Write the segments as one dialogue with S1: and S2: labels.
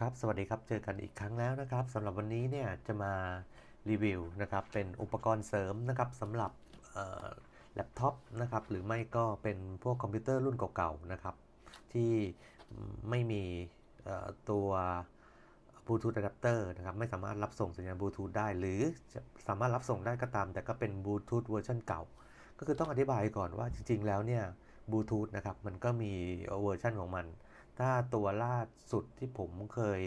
S1: ครับ สวัสดีครับ เจอกันอีกครั้งแล้วนะครับสำหรับวันนี้เนี่ยจะมารีวิวนะครับเป็นอุปกรณ์เสริมนะครับสำหรับแล็ปท็อปนะครับหรือไม่ก็เป็นพวกคอมพิวเตอร์รุ่นเก่าๆนะครับที่ไม่มีตัวบลูทูธอะแดปเตอร์นะครับไม่สามารถรับส่งสัญญาณบลูทูธได้หรือสามารถรับส่งได้ก็ตาม แต่ก็เป็นบลูทูธเวอร์ชันเก่า ก็คือต้องอธิบายก่อนว่าจริงๆแล้วเนี่ยบลูทูธนะครับมันก็มีเวอร์ชันของมัน ถ้าตัวล่าสุดที่ผมเคย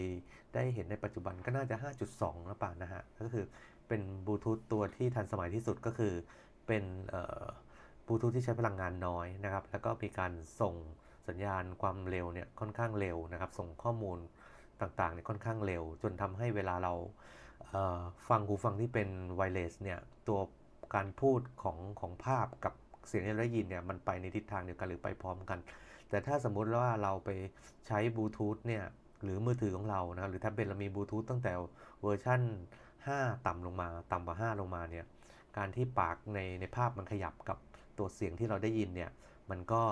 S1: ได้เห็นในปัจจุบันก็น่าจะ 5.2แล้วป่ะนะฮะ ก็คือเป็นบลูทูธตัวที่ทันสมัยที่สุดก็คือเป็นบลูทูธที่ใช้พลังงานน้อยนะครับ แล้วก็มีการส่งสัญญาณความเร็วเนี่ยค่อนข้างเร็วนะครับ ส่งข้อมูลต่างๆเนี่ยค่อนข้างเร็ว จนทำให้เวลาเราเฟังหูฟังที่เป็นไวเลสเนี่ยตัวการพูดของของภาพกับเสียงที่เราได้ยินเนี่ยมันไปในทิศทางเดียวกันหรือไปพร้อมกัน แต่ถ้าสมมุติว่าเราไปใช้บลูทูธเนี่ยหรือมือถือของเรานะหรือแท็บเล็ตเรามีบลูทูธตั้งแต่เวอร์ชัน5 ต่ำลงมาต่ำกว่า 5 ลงมาเนี่ยการที่ปากในในภาพมันขยับกับตัวเสียงที่เราได้ยินเนี่ยมันก็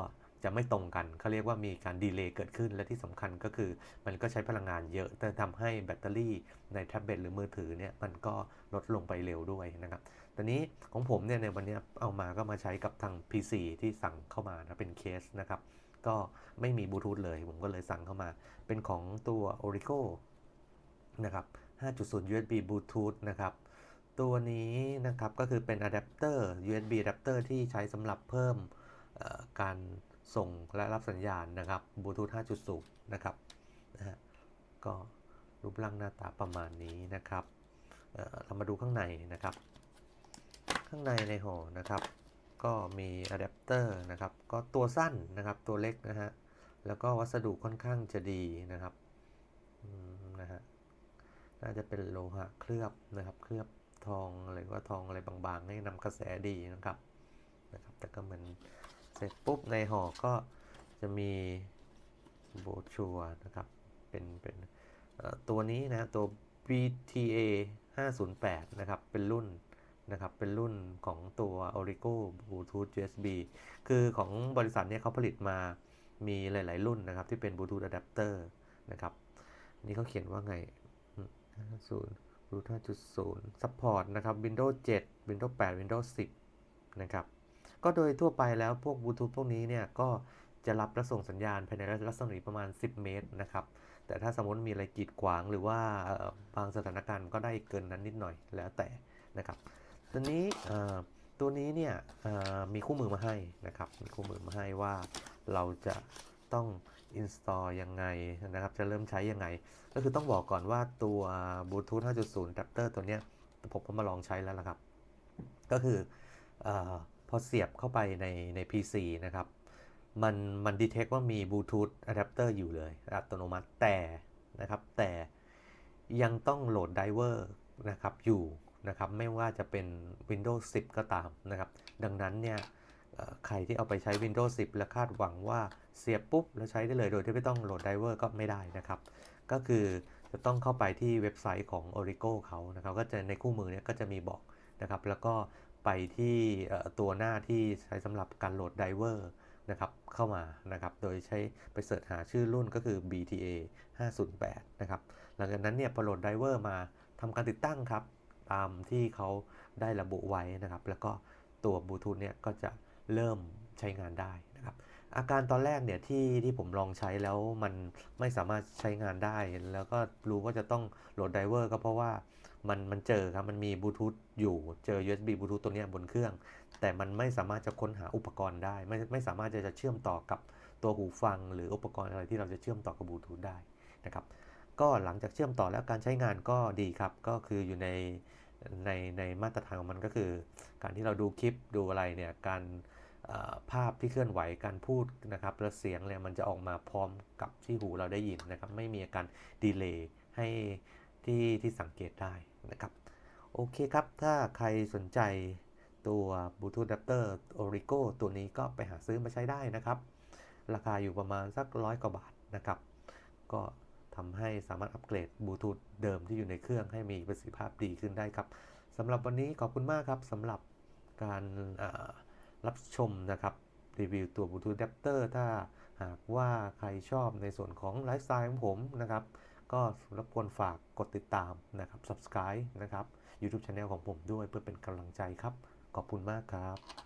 S1: จะไม่ตรงกันเขาเรียกว่ามีการดีเลย์เกิดขึ้นและที่สำคัญก็คือ มันก็ใช้พลังงานเยอะแต่ทำให้แบตเตอรี่ในแท็บเล็ตหรือมือถือเนี่ยมันก็ลดลงไปเร็วด้วยนะครับตอนนี้ของผมเนี่ยในวันนี้เอามาก็มาใช้กับทาง PC ที่สั่งเข้ามานะเป็นเคสนะครับ ก็ไม่มีบลูทูธเลย ผมก็เลยสั่งเข้ามา เป็นของตัว Orico นะครับ 5.0 USB Bluetooth นะครับ ตัวนี้นะครับก็คือเป็นอะแดปเตอร์ USB อะแดปเตอร์ที่ใช้สำหรับเพิ่มการส่งและรับสัญญาณนะครับบลูทูธ5.0 นะครับนะฮะก็รูปร่างหน้าตาประมาณนี้นะครับเเรามาดูข้างในนะครับ ข้างในในห่อนะครับ ก็มีอะแดปเตอร์นะครับ ก็ตัวสั้นนะครับตัวเล็กนะฮะ แล้วก็วัสดุค่อนข้างจะดีนะครับนะฮะ น่าจะเป็นโลหะเคลือบนะครับ เคลือบทองอะไรว่าทองอะไรบางๆ ให้นำกระแสดีนะครับนะครับ แต่ก็เหมือนเสร็จปุ๊บในห่อก็จะมีโบชัวนะครับ เป็นเป็นตัวนี้นะตัว BTA 508 นะครับ เป็นรุ่น นะครับ เป็นรุ่นของตัว Origo Bluetooth USB คือของบริษัทเนี่ยเขาผลิตมามีหลาย ๆ รุ่นนะครับ ที่เป็น Bluetooth Adapter นะครับ นี่เขาเขียนว่าไง50 Bluetooth 5.0 Support นะครับ Windows 7 Windows 8 Windows 10 นะครับ ก็โดยทั่วไปแล้วพวกบลูทูธพวกนี้เนี่ยก็จะรับและส่งสัญญาณภายในรัศมีประมาณ 10 เมตรนะครับ แต่ถ้าสมมติมีอะไรกีดขวางหรือว่าบางสถานการณ์ก็ได้เกินนั้นนิดหน่อยแล้วแต่นะครับ ตัวนี้ตัวนี้เนี่ยมีคู่มือมาให้นะครับ มีคู่มือมาให้ว่าเราจะต้อง install ยังไงนะครับ จะเริ่มใช้ยังไง ก็คือต้องบอกก่อนว่าตัว Bluetooth 5.0 adapter ตัวเนี้ยผมก็มาลองใช้แล้วละครับ ก็คืออพอเสียบเข้าไปในใน PC นะครับ มันมันดีเทคว่ามี Bluetooth adapter อยู่เลย อัตโนมัติแต่นะครับ แต่ยังต้องโหลดไดเวอร์นะครับอยู่ นะครับไม่ว่าจะเป็น Windows 10 ก็ตามนะครับ ดังนั้นเนี่ยใครที่เอาไปใช้ Windows 10 และคาดหวังว่าเสียบปุ๊บ แล้วใช้ได้เลยโดยที่ไม่ต้องโหลดไดเวอร์ก็ไม่ได้นะครับ ก็คือจะต้องเข้าไปที่เว็บไซต์ของ Origo เขานะครับ ก็จะในคู่มือเนี่ยก็จะมีบอกนะครับ แล้วก็ไปที่ตัวหน้าที่ใช้สำหรับการโหลดไดเวอร์นะครับเข้ามานะครับ โดยใช้ไปเสิร์ชหาชื่อรุ่นก็คือ BTA 508 นะครับ หลังจากนั้นเนี่ยพอโหลดไดเวอร์มาทำการติดตั้งครับ ตามที่เขาได้ระบุไว้นะครับ แล้วก็ตัวบลูทูธเนี่ยก็จะเริ่มใช้งานได้นะครับ อาการตอนแรกเนี่ยที่ที่ผมลองใช้แล้วมันไม่สามารถใช้งานได้ แล้วก็รู้ว่าจะต้องโหลดไดเวอร์ก็เพราะว่ามันมันเจอครับ มันมีบลูทูธอยู่เจอ USB บลูทูธตัวนี้บนเครื่อง แต่มันไม่สามารถจะค้นหาอุปกรณ์ได้ ไม่ไม่สามารถจะจะเชื่อมต่อกับตัวหูฟัง หรืออุปกรณ์อะไรที่เราจะเชื่อมต่อกับบลูทูธได้นะครับ ก็หลังจากเชื่อมต่อแล้วการใช้งานก็ดีครับ ก็คืออยู่ในในในมาตรฐานของมันก็คือ การที่เราดูคลิปดูอะไรเนี่ยการภาพที่เคลื่อนไหวการพูดนะครับและเสียงเนี่ยมันจะออกมาพร้อมกับที่หูเราได้ยินนะครับ ไม่มีอาการดีเลย์ให้ที่ที่สังเกตได้นะครับ โอเคครับ ถ้าใครสนใจตัว Bluetooth Adapter Origo ตัวนี้ก็ไปหาซื้อมาใช้ได้นะครับ ราคาอยู่ประมาณสักร้อยกว่าบาทนะครับ ก็ ทำให้สามารถอัปเกรดบลูทูธเดิมที่อยู่ในเครื่องให้มีประสิทธิภาพดีขึ้นได้ครับสำหรับวันนี้ขอบคุณมากครับสำหรับการรับชมนะครับรีวิวตัวบลูทูธแดปเตอร์ถ้าหากว่าใครชอบในส่วนของไลฟ์สไตล์ของผมนะครับ ก็รบกวนฝากกดติดตามนะครับ subscribe นะครับ YouTube Channel ของผมด้วยเพื่อเป็นกำลังใจครับ ขอบคุณมากครับ